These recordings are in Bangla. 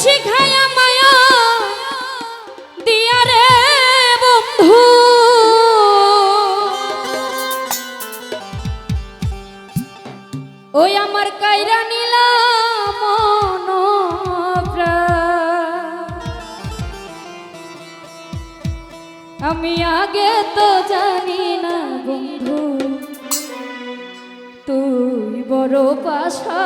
শিখায় মায়া দিয়া রে বন্ধু। ওই আমার কাইরা নিলাম আমি আগে তো জানি না বন্ধু, তুই বড় পাশা।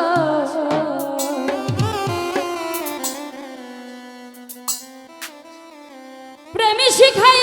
প্রেমী শিখায়